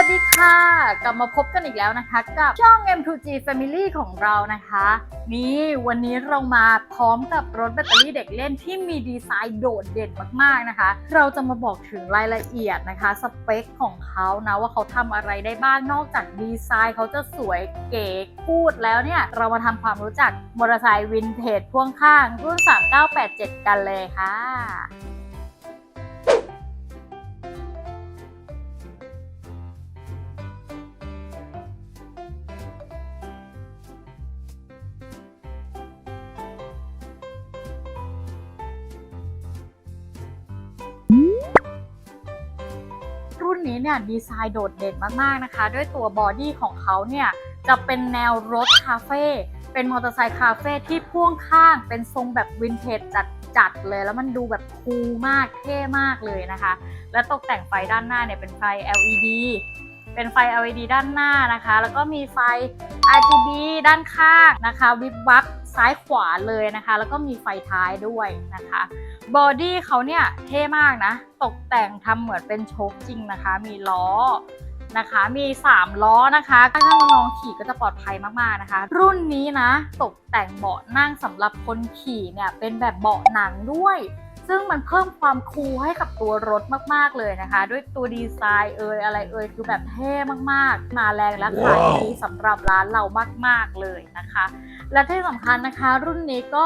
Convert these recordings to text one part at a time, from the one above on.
วัสดีค่ะ กลับมาพบกันอีกแล้วนะคะ กับช่อง M2G Family ของเรานะคะ นี่วันนี้เรามาพร้อมกับรถแบตเตอรี่เด็กเล่นที่มีดีไซน์โดดเด่นมากๆนะคะ เราจะมาบอกถึงรายละเอียดนะคะ สเปคของเขานะ ว่าเขาทำอะไรได้บ้างนอกจากดีไซน์เขาจะสวยเก๋พูดแล้วเนี่ย เรามาทำความรู้จักมอเตอร์ไซค์วินเทจพ่วงข้างรุ่น 3987 กันเลยค่ะ นี้เนี่ยดีไซน์โดดเด่นมากๆนะคะ ด้วยตัวบอดี้ของเขาเนี่ยจะเป็นแนวรถคาเฟ่เป็นมอเตอร์ไซค์คาเฟ่ที่พ่วงข้างเป็นทรงแบบวินเทจจัดๆเลย แล้วมันดูแบบคูลมากเท่มากเลยนะคะ และตกแต่งไฟด้านหน้าเนี่ยเป็นไฟ LED เป็นไฟ LED ด้านหน้านะคะ แล้วก็มีไฟ RGB ด้านข้างนะคะ วิบวับซ้ายขวาเลยนะคะ แล้วก็มีไฟท้ายด้วยนะคะบอดี้เขาเนี่ยเท่มากนะ ตกแต่งทำเหมือนเป็นโชคจริงนะคะ มีล้อ นะคะ มี 3 ล้อนะคะถ้าน้องขี่ก็จะปลอดภัยมากๆนะคะ รุ่นนี้นะตกแต่งเบาะนั่งสำหรับคนขี่เนี่ยเป็นแบบเบาะหนังด้วย ซึ่งมันเพิ่มความคูลให้กับตัวรถมากๆเลยนะคะ ด้วยตัวดีไซน์เอ่ยอะไรเอ่ยคือแบบเท่มากๆ มาแรงและขายดีสำหรับร้านเรามากๆเลยนะคะ และที่สำคัญนะคะ รุ่นนี้ก็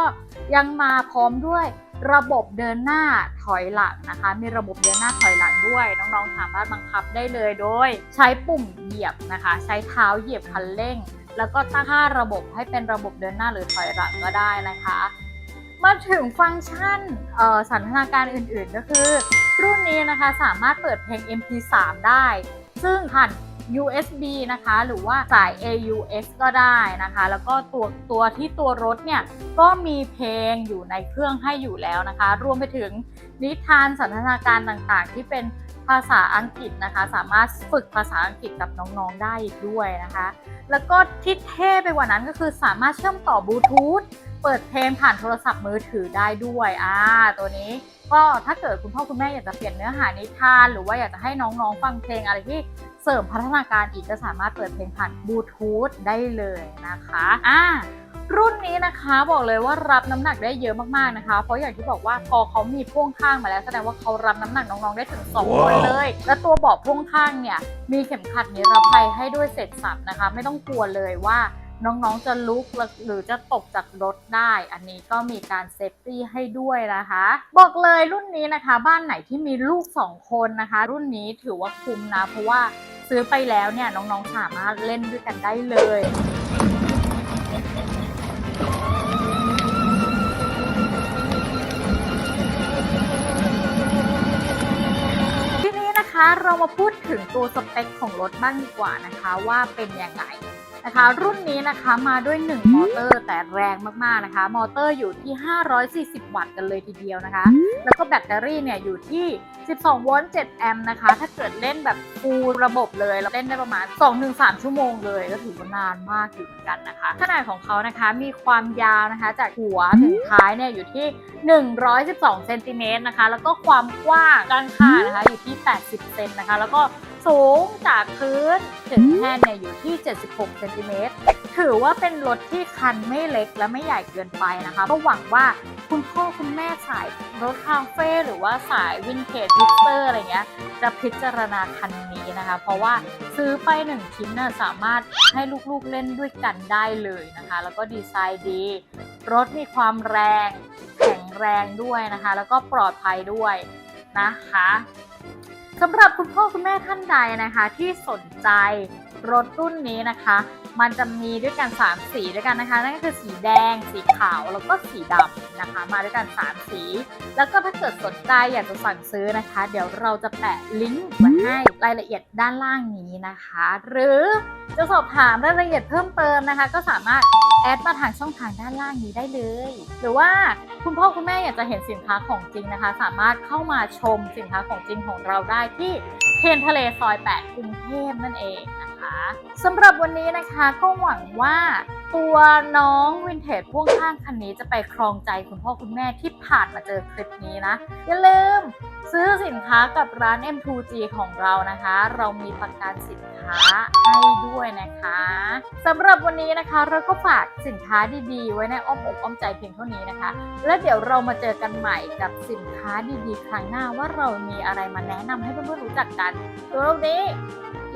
ยังมาพร้อมด้วย ระบบเดินหน้าถอยหลังนะคะ มีระบบเดินหน้าถอยหลังด้วย น้องๆสามารถบังคับได้เลยโดย ใช้ปุ่มเหยียบนะคะ ใช้เท้าเหยียบคันเร่ง แล้วก็ตั้งค่าระบบให้เป็นระบบเดินหน้าหรือถอยหลังก็ได้นะคะ มาถึงฟังก์ชันสันทนาการอื่นๆ ก็คือ รุ่นนี้นะคะสามารถเปิดเพลง MP3 ได้ ซึ่งผ่าน USB นะคะ หรือว่าสาย AUX ก็ได้นะคะ แล้วก็ตัวตัวที่ตัวรถเนี่ย ก็มีเพลงอยู่ในเครื่องให้อยู่แล้วนะคะ รวมไปถึงนิทานสันทนาการต่างๆ ที่เป็นภาษาอังกฤษนะคะ สามารถฝึกภาษาอังกฤษกับน้องๆได้อีกด้วยนะคะ แล้วก็ที่เท่ไปกว่านั้นก็คือสามารถเชื่อมต่อบลูทูธเปิดเพลงผ่านโทรศัพท์มือถือได้ด้วยอ่าตัวนี้ก็ถ้าเกิดคุณพ่อคุณแม่อยากจะเปลี่ยนเนื้อหานิทาน หรือว่าอยากจะให้น้องๆฟังเพลงอะไรที่ เสริมพัฒนาการอีกก็สามารถเปิดเพลงผ่านบลูทูธได้เลยนะคะอ่ารุ่นนี้นะคะบอกเลยว่ารับน้ำหนักได้เยอะมากๆนะคะ เพราะอย่างที่บอกว่าพอเขามีพ่วงข้างมาแล้วแสดงว่าเขารับน้ำหนักน้องๆได้ถึง 2 คนเลย และตัวเบาะพ่วงข้างเนี่ยมีเข็มขัดนิรภัยให้ด้วยเสร็จสับนะคะ ไม่ต้องกลัวเลยว่าน้องๆจะลุกหรือจะตกจากรถได้ อันนี้ก็มีการเซฟตี้ให้ด้วยนะคะ บอกเลยรุ่นนี้นะคะ บ้านไหนที่มีลูก 2 คนนะคะ รุ่นนี้ถือว่าคุ้มนะเพราะว่า ซื้อไปแล้วเนี่ยน้องๆสามารถเล่นด้วยกันได้เลยทีนี้นะคะเรามาพูดถึงตัวสเปคของรถบ้างดีกว่านะคะว่าเป็นยังไง นะคะ รุ่นนี้นะคะมาด้วย 1 มอเตอร์แต่แรงมากๆนะคะ มอเตอร์อยู่ที่ 540 วัตต์กันเลยทีเดียวนะคะ แล้วก็แบตเตอรี่เนี่ยอยู่ที่ 12 โวลต์ 7 แอมป์นะคะ ถ้าเกิดเล่นแบบฟูลระบบเลยเราเล่นได้ประมาณ 2-3 ชั่วโมงเลย ก็ถือว่านานมากอยู่เหมือนกันนะคะ ขนาดของเขานะคะมีความยาวนะคะจากหัวถึงท้ายเนี่ยอยู่ที่ 112 เซนติเมตรนะคะ แล้วก็ความกว้างด้านข้างนะคะอยู่ที่ 80 เซนนะคะ แล้วก็ สูงจากพื้นถึงแท่นเนี่ยอยู่ที่ 76เซนติเมตรถือว่าเป็นรถที่คันไม่เล็กและไม่ใหญ่เกินไปนะคะ ก็หวังว่าคุณพ่อคุณแม่สายรถคาเฟ่หรือว่าสายวินเทจฮิสเตอร์อะไรเงี้ย จะพิจารณาคันนี้นะคะ เพราะว่าซื้อไปหนึ่งชิ้นน่ะสามารถให้ลูกๆเล่นด้วยกันได้เลยนะคะ แล้วก็ดีไซน์ดี รถมีความแรง แข็งแรงด้วยนะคะ แล้วก็ปลอดภัยด้วยนะคะ สำหรับคุณพ่อคุณแม่ท่านใดนะคะที่สนใจรถรุ่นนี้นะคะ มันจะมีด้วยกัน 3 สีด้วยกันนะคะ นั่นก็คือสีแดง สีขาว แล้วก็สีดำนะคะ มาด้วยกัน 3 สี แล้วก็ถ้าเกิดสนใจอยากจะสั่งซื้อนะคะ เดี๋ยวเราจะแปะลิงก์ไว้ให้รายละเอียดด้านล่างนี้นะคะ หรือจะสอบถามรายละเอียดเพิ่มเติมนะคะ ก็สามารถแอดมาทางช่องทางด้านล่างนี้ได้เลย หรือว่า คุณพ่อคุณแม่อยากจะเห็นสินค้าของจริงนะคะ สามารถเข้ามาชมสินค้าของจริงของเราได้ที่เทนทะเลซอย 8 กรุงเทพนั่นเองนะคะสำหรับวันนี้นะคะก็หวังว่า ตัวน้องวินเทจพ่วงข้างคันนี้จะไปครองใจคุณพ่อคุณแม่ที่ผ่านมาเจอคลิปนี้นะ อย่าลืมซื้อสินค้ากับร้าน M2G ของเรานะคะ เรามีประกันสินค้าให้ด้วยนะคะสำหรับวันนี้นะคะ เราก็ฝากสินค้าดีๆ ไว้ในอ้อมอกอ้อมใจเพียงเท่านี้นะคะ แล้วเดี๋ยวเรามาเจอกันใหม่กับสินค้าดีๆ ครั้งหน้าว่าเรามีอะไรมาแนะนำให้เพื่อนๆรู้จักกันสำหรัวนนี้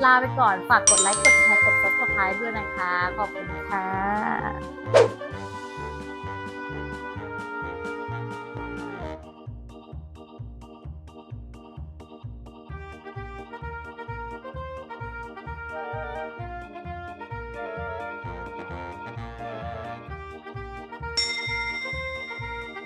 ลาไปก่อนฝากกดไลค์กดแชร์กด subscribe ด้วยนะคะ ขอบคุณค่ะ